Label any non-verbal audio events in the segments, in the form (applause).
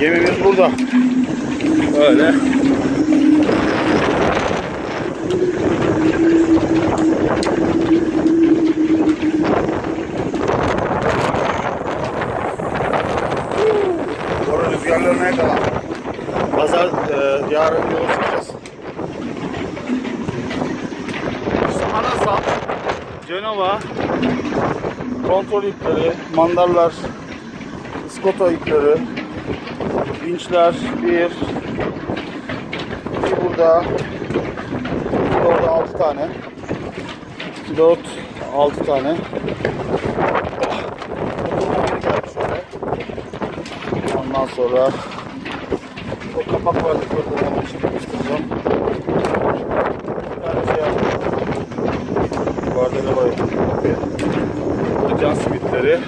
Gemimiz burada. Öyle. Orada rüzgarlarına yakalan. Pazar e, yarın yola çıkacağız. İşte Anasat, Cenova, kontrol ipleri, mandallar, skota ipleri, vinçler, bir, iki burada, iki orada altı tane, dört, altı tane. Ondan sonra o kapak vardı burada yapıştıracağım. Bir tane şey. Guardiola var. Bu can simitleri.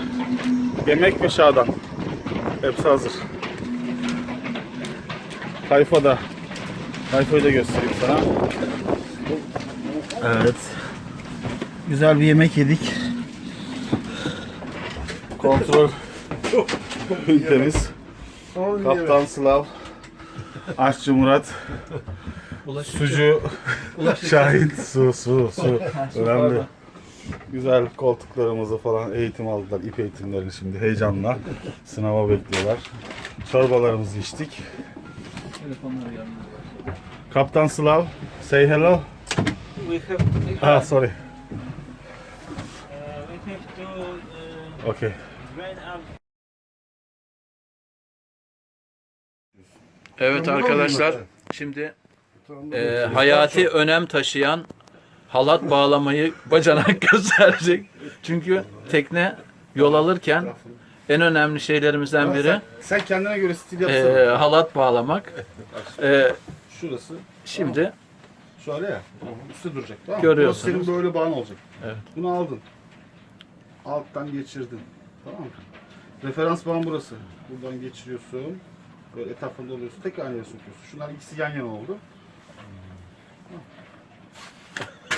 Yemek ve şadan. Hepsi hazır. Tayfa da. Tayfayı da göstereyim sana. Evet. Güzel bir yemek yedik. Kontrol ünitemiz. Kaptan Slav. Aşçı Murat. Sucu Şahin. Su su su. (laughs) Önemli. Güzel koltuklarımızı falan eğitim aldılar. ip eğitimlerini şimdi heyecanla sınava bekliyorlar. Çorbalarımızı içtik. Telefonlar gelmeye başladı. Kaptan Slav, say hello. We have, we Ah, have, sorry. uh, we have to uh, Okay. Evet arkadaşlar şimdi e, hayati önem taşıyan halat bağlamayı (laughs) bacanak gösterecek. Çünkü tekne yol alırken en önemli şeylerimizden biri Sen kendine göre stil e, yapsana. halat bağlamak. E, Şurası. şimdi Şöyle ya. Üstte duracak. Tamam mı? Görüyorsunuz. Burası senin böyle bağın olacak. Evet. Bunu aldın. Alttan geçirdin. Tamam mı? Referans bağın burası. Buradan geçiriyorsun. Böyle etrafında oluyorsun. Tek aynı yere sokuyorsun. Şunlar ikisi yan yana oldu. (laughs)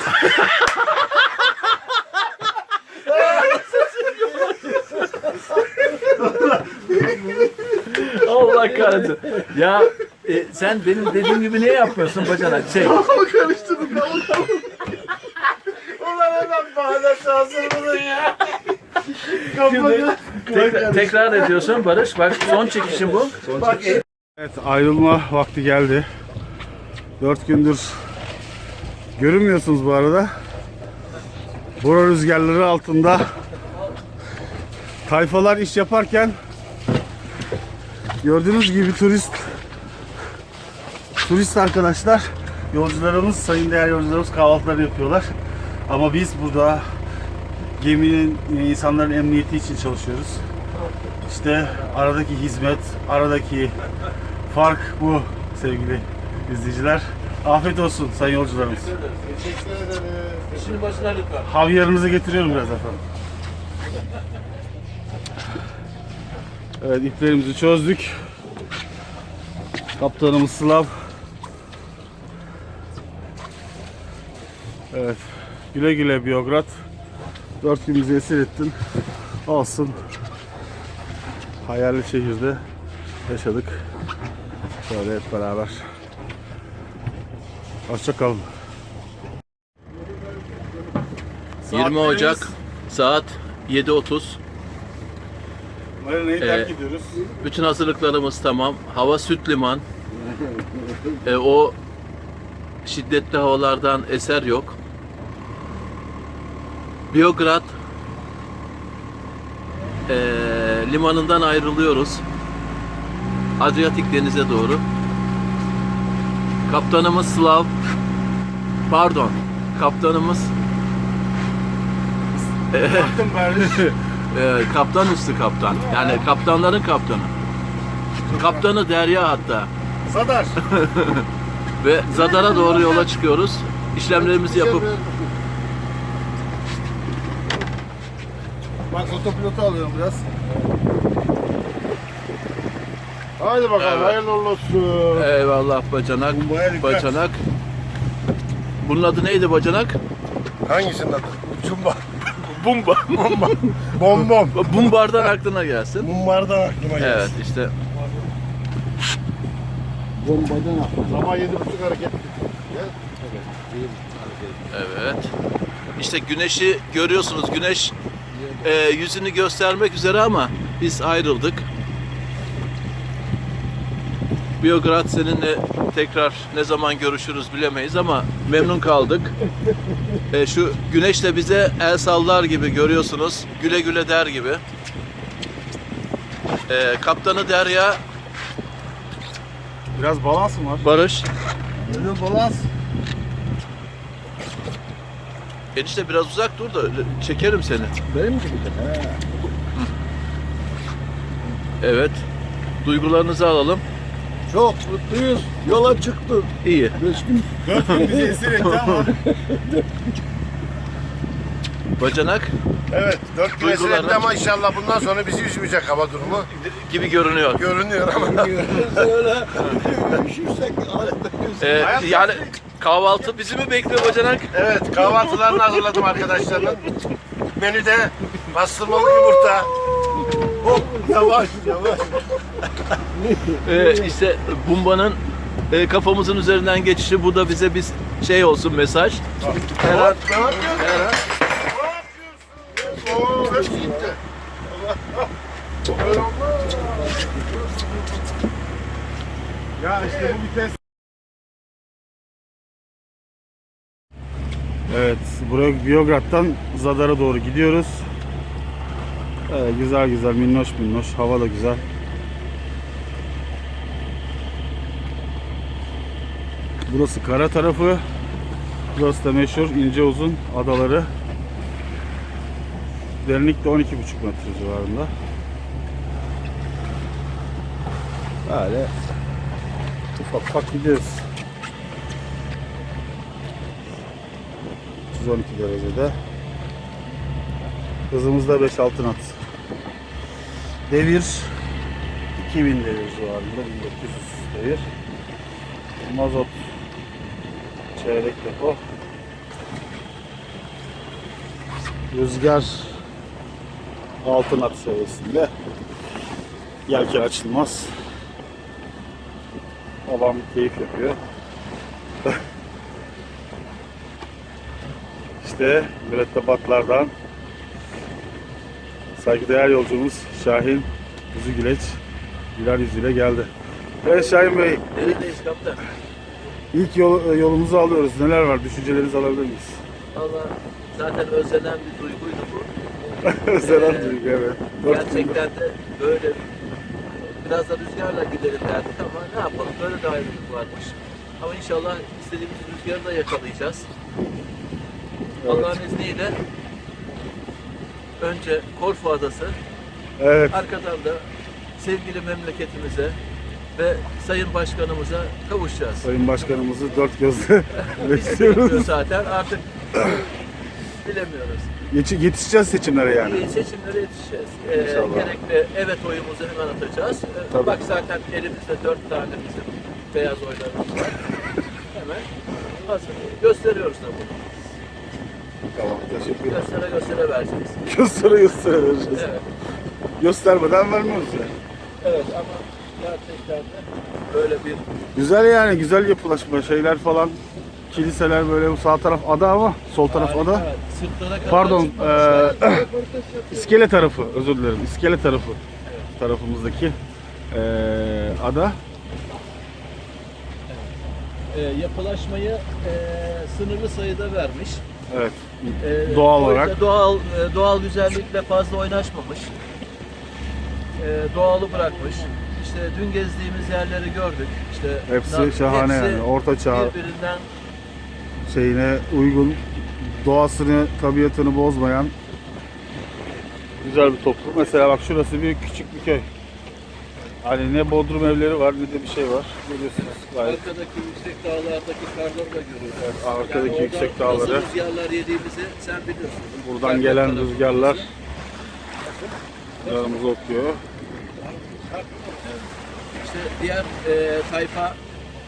Allah kahretsin. Ya e, sen benim dediğim gibi niye yapmıyorsun bacanak? Şey, Ama karıştırdık. Ulan adam bahane şansırmadın ya. Kafanı. tekrar, tekrar ediyorsun Barış. Bak son çekişim bu. Evet ayrılma vakti geldi. Dört gündür görünmüyorsunuz bu arada. Bora rüzgarları altında tayfalar iş yaparken gördüğünüz gibi turist turist arkadaşlar yolcularımız sayın değerli yolcularımız kahvaltılarını yapıyorlar. Ama biz burada geminin insanların emniyeti için çalışıyoruz. İşte aradaki hizmet, aradaki fark bu sevgili izleyiciler. Afiyet olsun sayın yolcularımız. İşinin başına lütfen. Havyarınızı getiriyorum biraz efendim. Evet iplerimizi çözdük. Kaptanımız Slav. Evet. Güle güle Biograd. Dört gün bizi esir ettin. Olsun. Hayalli şehirde yaşadık. Şöyle hep beraber. Hoşçakalın. 20 Ocak saat 7.30. Marina'yı terk Ee, ediyoruz. Bütün hazırlıklarımız tamam. Hava süt liman. E, o şiddetli havalardan eser yok. Biograd e, limanından ayrılıyoruz. Adriyatik denize doğru. Kaptanımız Slav. Pardon. Kaptanımız Baktım Berliş. (laughs) e, kaptan üstü kaptan. Yani kaptanların kaptanı. Kaptanı Derya hatta. Sadar. (laughs) Ve Zadar'a doğru yola çıkıyoruz. İşlemlerimizi yapıp Bak otopilotu alıyorum biraz. Haydi bakalım Evet. hayırlı uğurlu olsun. eyvallah bacanak, Bombaya dikkat. bacanak. Bunun adı neydi bacanak? Hangisinin adı? Cumba. Bumba. Bom bom. Bumbardan aklına gelsin. Mumbardan aklıma geldi. Evet işte Bombadan Sabah yedi buçuk hareket. Evet. İşte güneşi görüyorsunuz. Güneş e, yüzünü göstermek üzere ama biz ayrıldık. Biograd seninle tekrar ne zaman görüşürüz bilemeyiz ama memnun kaldık. E, şu güneş de bize el sallar gibi görüyorsunuz. Güle güle der gibi. E, kaptanı Derya Biraz balans mı var? Barış. Biraz balans. Enişte biraz uzak dur da çekerim seni. Benim gibi de. He. Evet. Duygularınızı alalım. Çok mutluyuz. Yola çıktık. İyi. Beş gün Dört gün bizi esir etti ama. Bacanak Evet, dört gün esir Duygularını- etti ama inşallah bundan sonra bizi üzmeyecek hava durumu. gibi görünüyor. Görünüyor ama. Öyle üşürsek Ee, yani kahvaltı bizi mi bekliyor bacanak? evet, kahvaltılarını hazırladım arkadaşlarının. Menüde pastırmalı yumurta. Hop, yavaş yavaş. Ee, işte Bumba'nın e, kafamızın üzerinden geçişi bu da bize bir şey olsun mesaj. Her an? Ne yapıyorsun? Oo, hepsi gitti. Ya işte bu vites. Evet, buraya Biograd'dan Zadar'a doğru gidiyoruz. Evet, güzel güzel, minnoş minnoş, hava da güzel. Burası kara tarafı. Burası da meşhur ince uzun adaları. Derinlik de 12,5 metre civarında. Böyle ufak ufak gidiyoruz. 312 derecede. Hızımız da 5-6 knot. Devir 2000 devir civarında 1900 devir. Mazot çeyrek depo. Rüzgar 6 knot seviyesinde. Yelken açılmaz. Babam keyif yapıyor. (laughs) işte mürettebatlardan saygıdeğer yolcumuz Şahin Yüzü Güleç güler yüzüyle geldi. Evet Şahin Bey, Neredeyiz kaptan? İlk yol, yolumuzu alıyoruz. Neler var? Düşüncelerinizi alabilir miyiz? Valla zaten özlenen bir duyguydu bu. (laughs) Özlenen Ee, duygu evet. Gerçekten de böyle biraz da rüzgarla gidelim derdik ama ne yapalım böyle de ayrılık varmış. Ama inşallah istediğimiz rüzgarı da yakalayacağız. Allah'ın izniyle önce Korfu Adası, Evet. arkadan da sevgili memleketimize ve Sayın Başkanımıza kavuşacağız. Sayın Başkanımızı dört gözle (laughs) bekliyoruz. zaten artık bilemiyoruz. Yeti- Yetişeceğiz seçimlere yani. Seçimlere yetişeceğiz. Ee, İnşallah. gerekli evet oyumuzu hemen atacağız. Ee, Tabii. Bak zaten elimizde dört tane bizim beyaz oylarımız var. hemen hazır. Gösteriyoruz da bunu. Tamam teşekkür ederim. Göstere göstere vereceğiz. (laughs) Göstere göstere vereceğiz. Evet. Göstermeden vermiyoruz yani. Evet ama gerçekten de böyle bir Güzel yani güzel yapılaşma şeyler falan. Kiliseler böyle bu sağ taraf ada ama sol taraf ada. harika, sırtlara kadar Pardon, çıkmamışlar. (clears throat) eee, iskele tarafı özür dilerim. İskele tarafı tarafımızdaki eee, ada. Ee, yapılaşmayı e, sınırlı sayıda vermiş. Evet. Ee, Doğal o yüzden olarak. Doğal, e, doğal güzellikle fazla oynaşmamış. Ee, doğalı bırakmış. İşte dün gezdiğimiz yerleri gördük. İşte Hepsi na- şahane hepsi yani. Orta çağ Birbirinden şeyine uygun, doğasını, tabiatını bozmayan güzel bir toplum. Mesela bak şurası bir küçük bir köy. Hani ne bodrum evleri var ne de bir şey var. Görüyorsunuz gayet. arkadaki yüksek dağlardaki karları da görüyoruz. Evet, arkadaki oradan yüksek nasıl dağları. rüzgarlar yediğimizi sen biliyorsun. Buradan Kartal gelen rüzgarlar yanımıza okuyor. İşte diğer e, tayfa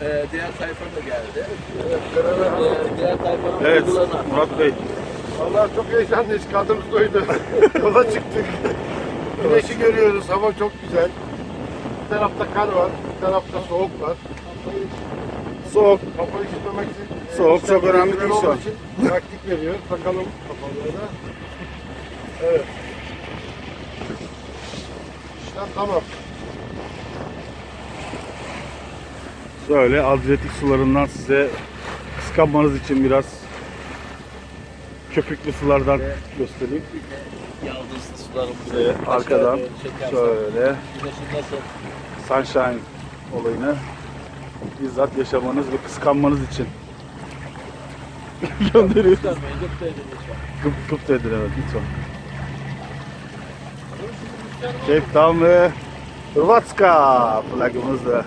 e, diğer tayfa da geldi. E, diğer tayfanın Evet duygularını. Murat Bey. Vallahi çok heyecanlıyız. Kadımız doydu. (laughs) Yola çıktık. Güneşi görüyoruz. Hava çok güzel. Bir tarafta kar var. Bir tarafta soğuk var. Soğuk. Kafayı gitmemek için. Soğuk çok önemli Güzel değil şu olduğu an. için Taktik veriyor. Takalım kafaları da. Evet. İşlem tamam. Şöyle Adriyatik sularından size kıskanmanız için biraz köpüklü sulardan göstereyim. Yaldızlı sularımız. Şöyle arkadan şöyle sunshine olayını bizzat yaşamanız ve kıskanmanız için (laughs) gönderiyoruz. Kıp kıp dedin evet lütfen. Cape Town ve Hrvatska flagımızla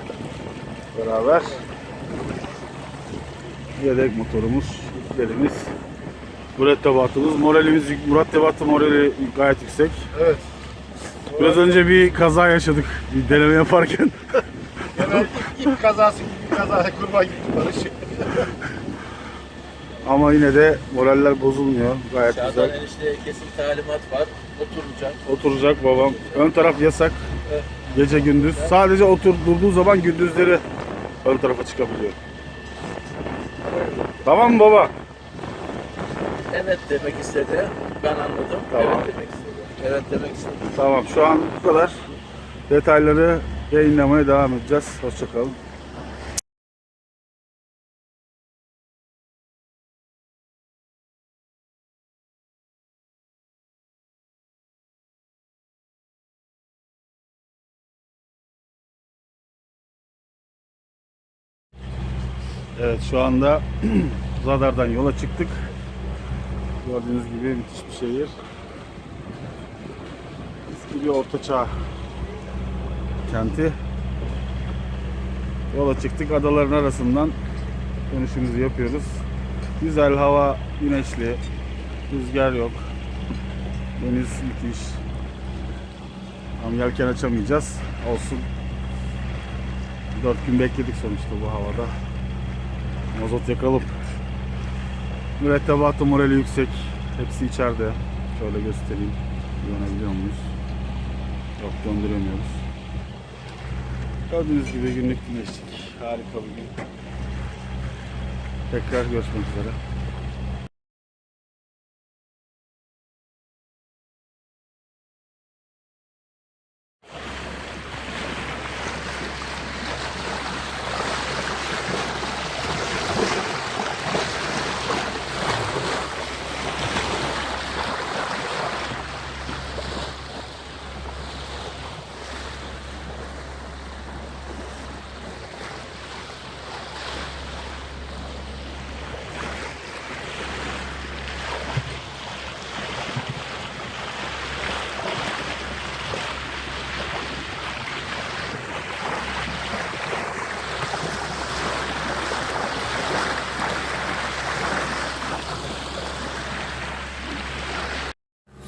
beraber yedek motorumuz, yüklerimiz, mürettebatımız, moralimiz, mürettebatı morali gayet yüksek. Evet. Biraz önce bir kaza yaşadık bir deneme yaparken. (laughs) Genel ilk, ilk kazası gibi bir kazaya kurban gitti Barış. (laughs) Ama yine de moraller bozulmuyor. Gayet Çağdan güzel. enişteye kesin talimat var. Oturacak. Oturacak babam. Ön taraf yasak. Evet. Gece gündüz. Sadece otur durduğu zaman gündüzleri ön tarafa çıkabiliyor. Tamam mı baba? Evet demek istedi. Ben anladım. Tamam. Evet demek istedi. Evet demek istedi. Tamam. Şu an bu kadar. Detayları yayınlamaya devam edeceğiz. Hoşçakalın. Evet şu anda (clears throat) Zadar'dan yola çıktık. Gördüğünüz gibi müthiş bir şehir. Eski bir ortaçağ kenti. Yola çıktık adaların arasından dönüşümüzü yapıyoruz. Güzel hava, güneşli, rüzgar yok. Deniz müthiş. Tam yelken açamayacağız. Olsun. 4 gün bekledik sonuçta bu havada. Mazot yakalım. Mürettebatı morali yüksek. Hepsi içeride. Şöyle göstereyim. Görebiliyor muyuz? Yok döndüremiyoruz. Gördüğünüz gibi günlük güneşlik. Harika bir gün. Tekrar görüşmek üzere.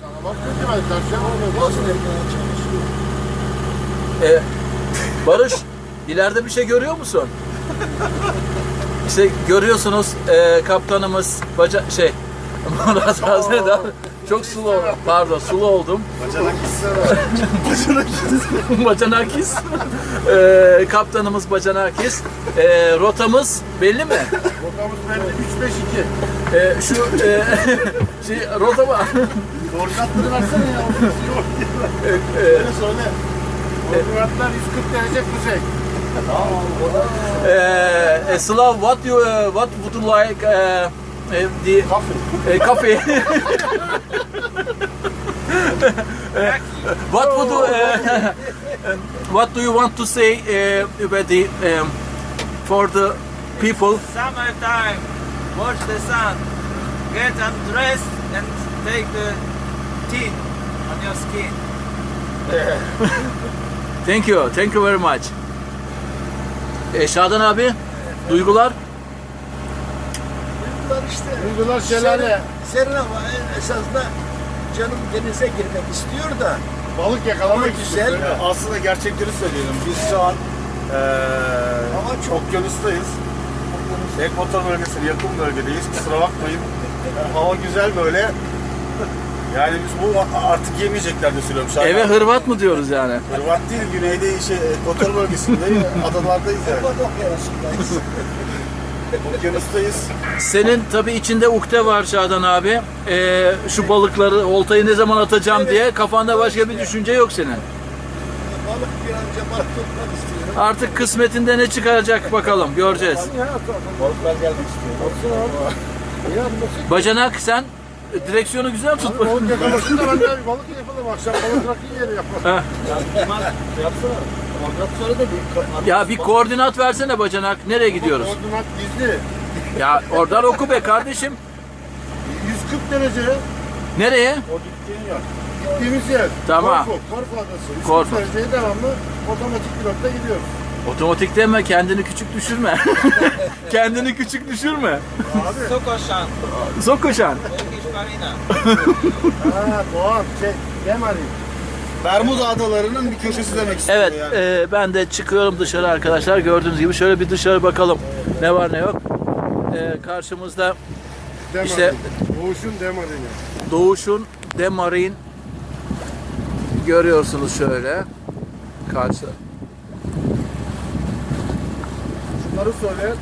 Sana bak ne demezler. Sen onu nasıl E, Barış, ileride bir şey görüyor musun? İşte görüyorsunuz e, kaptanımız baca şey (laughs) Murat Haznedar çok sulu oldum. Pardon sulu oldum. Bacanakis. (laughs) e, kaptanımız Bacanakis. E, rotamız belli mi? Rotamız belli. 3-5-2. E, şu e, (laughs) şey rota var. Koordinatları versene ya. Öyle söyle. Koordinatlar 140 derece kuzey. e, Slav, what you uh, what would you like uh, uh, the Coffee. uh, coffee? (laughs) what would you, uh, (laughs) what do you want to say uh, about the um, for the people? Summertime, watch the sun, get undressed and take the tea on your skin. (laughs) Thank you, thank you very much. E, Şadan abi, duygular? Bunlar işte. Duygular şelale. Serin ama en esasında canım denize girmek istiyor da Balık yakalamak Ama güzel. güzel. Aslında gerçekleri söyleyelim. Biz şu an eee Ama çok- okyanustayız. Ekvator bölgesine yakın bölgedeyiz. Kusura bakmayın. Hava güzel böyle. Yani biz bu artık yemeyecekler de söylüyorum. Şarkı. Eve Hırvat mı diyoruz yani? Hırvat değil, güneyde şey, Kotor bölgesinde adalardayız yani. (laughs) Okyanustayız. Senin tabi içinde ukde var Şadan abi. Ee, şu balıkları, oltayı ne zaman atacağım diye kafanda başka bir düşünce yok senin. Balık bir an önce balık tutmak istiyorum. Artık kısmetinde ne çıkaracak bakalım göreceğiz. Balıklar gelmek istiyor. Ya nasıl? Bacanak sen direksiyonu güzel tut. Balık yakalamasın da ben de balık yapalım. Akşam balık rakı yeri yapalım. Ya bir koordinat versene bacanak. Nereye gidiyoruz? Koordinat gizli. Ya oradan oku be kardeşim. 140 derece Nereye? O gittiğin yer. Gittiğimiz yer. Tamam. Korfu, Korfu Adası. 140 Korfu. dereceye devamlı otomatik pilotta gidiyoruz. Otomatik deme kendini küçük düşürme. (laughs) kendini küçük düşürme. Abi. Turkish Marina. ha Doğan şey Demari. Bermuda adalarının bir köşesi demek istiyor Evet yani. e, ben de çıkıyorum dışarı arkadaşlar. Gördüğünüz gibi şöyle bir dışarı bakalım. Ne var ne yok. E, karşımızda Demari. İşte- Doğuş'un Demari'ni. Doğuş'un Demarin görüyorsunuz şöyle. Karşı. Şunları söyle.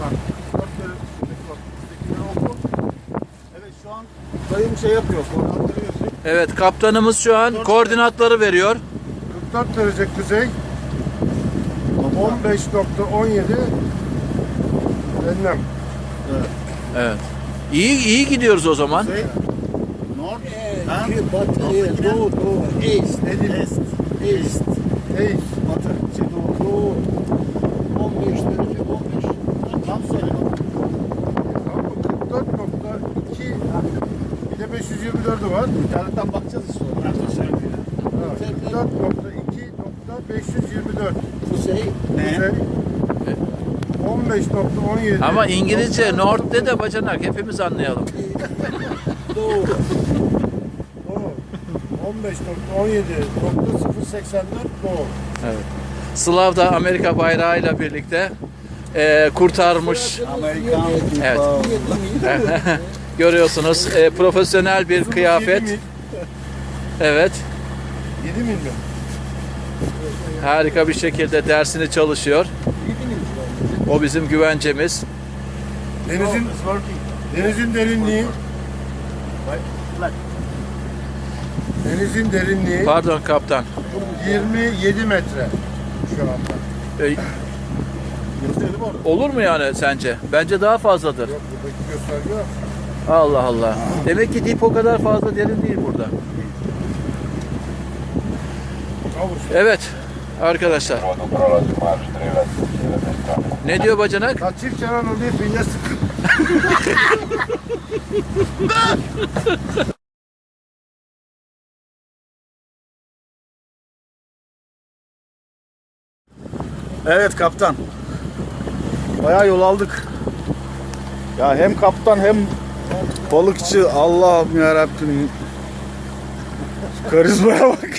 Bak. Evet şu an dayım şey yapıyor, koordinatları yazıyor. Evet kaptanımız şu an koordinatları veriyor. 44 derece kuzey. 15.17 enlem. Evet. İyi iyi gidiyoruz o zaman. North, ha? Batı, doğu, doğu, east, Edil. Est, east, Eğiz. Batı, şey Doğu. doğu. 15 derece, 15. Tam söyle. Tamam mı? 44.2 bir de 524'ü var. İnternetten bakacağız işte. Söylüyor? Ha, 44.2.524 Kuzey, Ne? kuzey. 15.17 Ama İngilizce North de de bacanak hepimiz anlayalım. doğu. Doğu. 15.17.084 doğu. Slav da Amerika bayrağıyla birlikte e, kurtarmış. Amerikan Evet. (laughs) Görüyorsunuz e, profesyonel bir kıyafet. Evet. 7 mil mi? Harika bir şekilde dersini çalışıyor. O bizim güvencemiz. Denizin denizin derinliği Denizin derinliği Pardon kaptan. 27 metre şu anda. E, olur mu yani sence? Bence daha fazladır. Yok buradaki gösterge yok. Allah Allah. Demek ki dip o kadar fazla derin değil burada. Avuç. Evet arkadaşlar. Ne diyor bacanak? Ya çift çaran oluyor bünye sıkı. (laughs) Evet kaptan. Bayağı yol aldık. Ya hem kaptan hem balıkçı Allah'ım ya Rabbim. Karizmaya bak.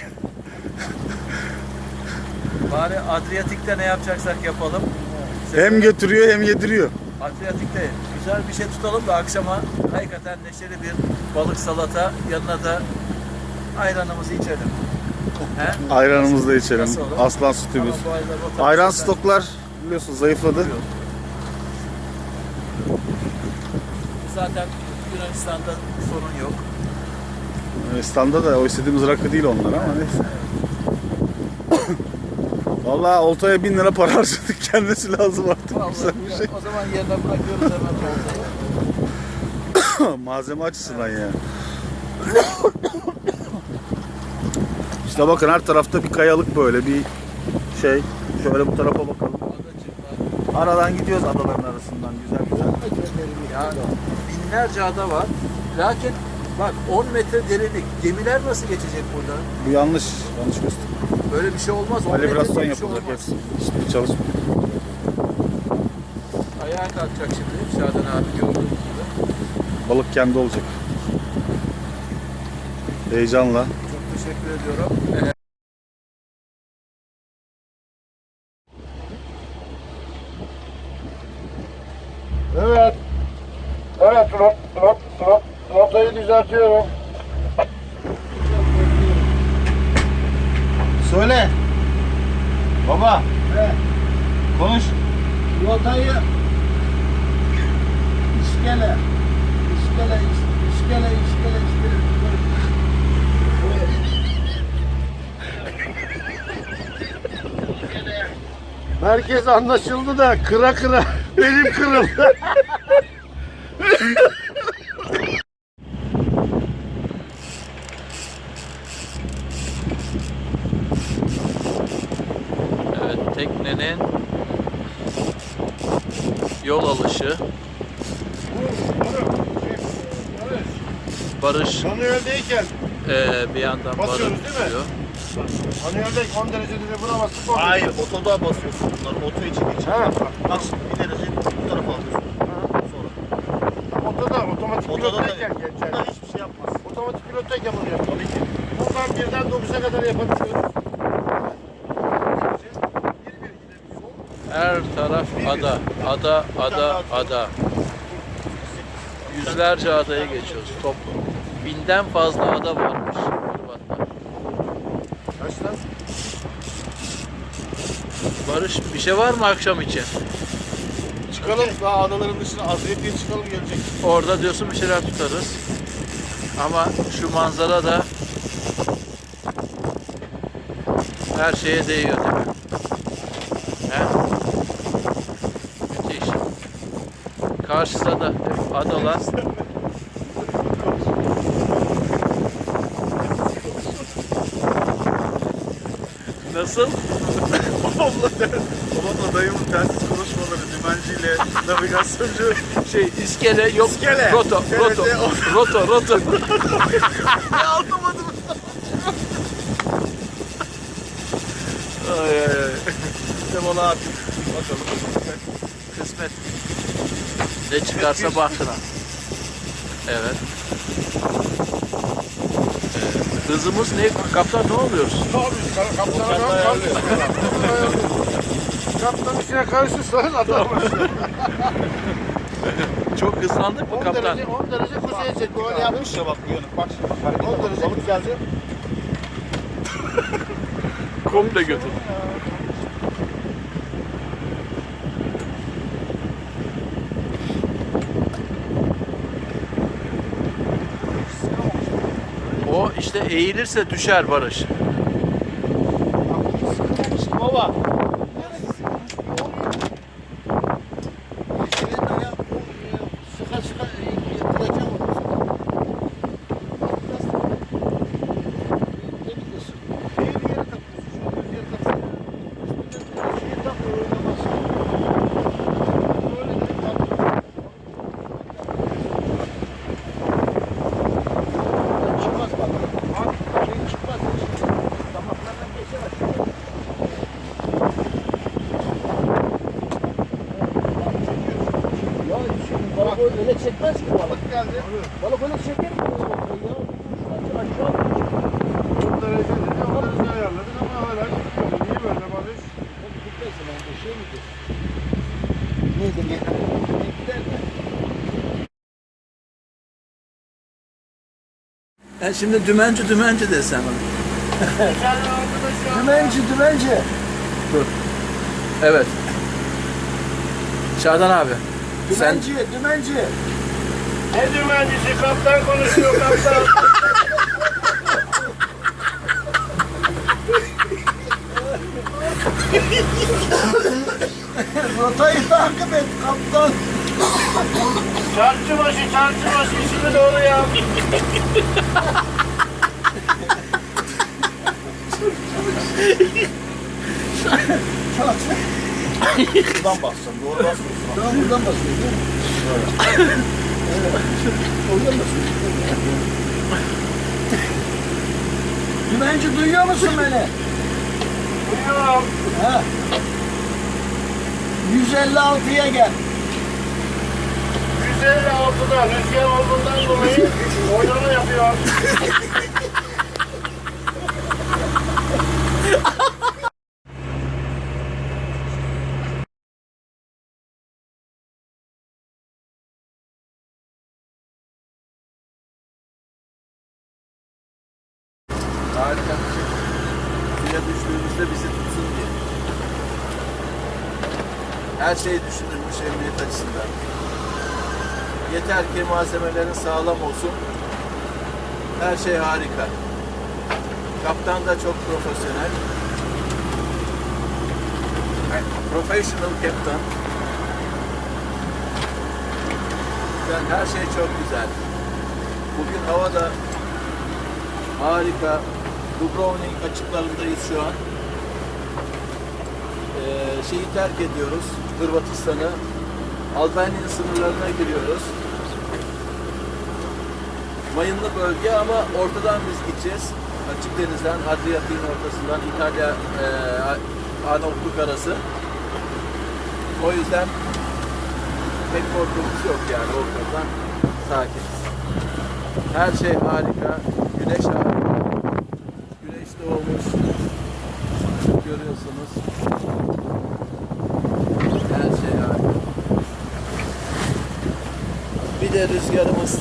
Bari Adriyatik'te ne yapacaksak yapalım. Hem götürüyor hem yediriyor. Adriyatik'te güzel bir şey tutalım da akşama hakikaten neşeli bir balık salata yanına da ayranımızı içelim. He? Ayranımızı da içelim. Aslan sütümüz. Ayran stoklar biliyorsun zayıfladı. Zaten Yunanistan'da sorun yok. Yunanistan'da da o istediğimiz rakı değil onlar ama neyse. Vallahi oltaya bin lira para harcadık (laughs) kendisi lazım artık Vallahi güzel bir şey. o zaman yerine bırakıyoruz hemen oltayı. (coughs) Malzeme açısından yani. (coughs) işte bakın her tarafta bir kayalık böyle bir şey. Şöyle bu tarafa bakalım. Aradan gidiyoruz adaların arasından güzel güzel. Ya binlerce ada var. Lakin bak 10 metre derinlik. Gemiler nasıl geçecek burada? Bu yanlış. Yanlış göster. Böyle bir şey olmaz. 10 Kalibrasyon şey yapılacak olmaz. hepsi. Hiçbir çalışma. Ayağa kalkacak şimdi Şadan abi gördüğünüz gibi. Balık kendi olacak. Heyecanla. Teşekkür ediyorum. Evet. Evet not, not, not, notayı düzeltiyorum. Söyle. Baba. He. Konuş. Rotayı iskele. İskele, is- iskele, iskele, iskele. Merkez anlaşıldı da kıra kıra (laughs) benim kırıldı. Evet, teknenin yol alışı. Barış Manueldeyken, eee, bir yandan Basıyoruz barış değil mi? tutuyor. Manueldeyken 10 derecede buna bastık. Hayır, otoda basıyorsun bunlar. Oto için geçiyor. Ha. Bak şimdi bir derece bu tarafa alıyorsun. Sonra. Otoda, otomatik Otoda da pilottayken geçer. Bunlar hiçbir şey yapmaz. Otomatik pilottayken bunu yapalım. Tabii ki. Buradan birden 9'a kadar yapabiliyoruz. Her taraf ada, ada, ada, ada. Yüzlerce adaya geçiyoruz toplu. Binden fazla ada varmış Barış bir şey var mı akşam için? Çıkalım daha adaların dışına Azriyet'e çıkalım gelecek. Orada diyorsun bir şeyler tutarız. Ama şu manzara da her şeye değiyor değil mi? He? Müthiş. Karşıda da adalar. Nasıl? Babamla dayımın telsiz konuşmaları, dümenciyle, navigasyoncu Şey iskele yok. İskele. Roto, Evet, roto, evet, roto, roto. Anlamadım. ay ay ay. İşte bana artık bakalım. Kısmet. Ne çıkarsa bahtına. Evet. Ee, hızımız ne? Kaptan ne oluyoruz? Ne yapıyorsun? Kaptana ben kalkıyorsun. Kaptan içine karışırsanız atamaz. Çok hızlandık mı 10 kaptan? derece, 10 derece kuzeye çek. Böyle yapmış ya bak. Bak şimdi. bak, Hareket 10 bak, derece balık çek. Komple götür. O işte eğilirse düşer Barış. Baba. Şeye dayak, sıka sıka yatıracağım onu. Ne biliyorsun? Bir yere takıyorsun, şu bir yere takıyorsun. Üstüne bir şey takıyor, oynamazsın. Böyle direkt takıyor. Çıkmaz bak. Bak, şey çıkmaz. Damaklardan geçemez. Ya şimdi balık ki balık. Geldi. Balık öyle çeker mi? Ya aşağı 10 derece dedi, 10 derece ayarladın ama hala gitmedi. Niye böyle Barış? Gitmezse ben de şey? Gider mi? Ben şimdi dümenci dümenci desem. Dümenci dümenci. Evet. Şadan abi. Sen Dümenci dümenci. Ne dümencisi kaptan konuşuyor kaptan. Rotayı takip et kaptan. Çarşı başı çarşı başı işini doğru yap. Buradan bassam. Doğru basmıyorsun. Tamam buradan basıyor Dümenci duyuyor musun beni? Duyuyorum. Ha. 156'ya gel. 156'da rüzgar olduğundan dolayı oynama yapıyor. (laughs) Harika bir şey. düştüğümüzde bizi tutsun diye. Her şey düşünülmüş emniyet açısından. Yeter ki malzemelerin sağlam olsun. Her şey harika. Kaptan da çok profesyonel. Professional captain. Yani her şey çok güzel. Bugün hava da harika. Dubrovnik açıklarındayız şu an. Ee, şeyi terk ediyoruz. Hırvatistan'ı. Albanya sınırlarına giriyoruz. Mayınlı bölge ama ortadan biz gideceğiz. Açık denizden, Adriyatik'in ortasından İtalya e, Arnavutluk arası. O yüzden pek korkumuz yok yani o konudan sakiniz. Her şey harika. Güneş harika. Güneş doğmuş. Görüyorsunuz. Her şey harika. Bir de rüzgarımız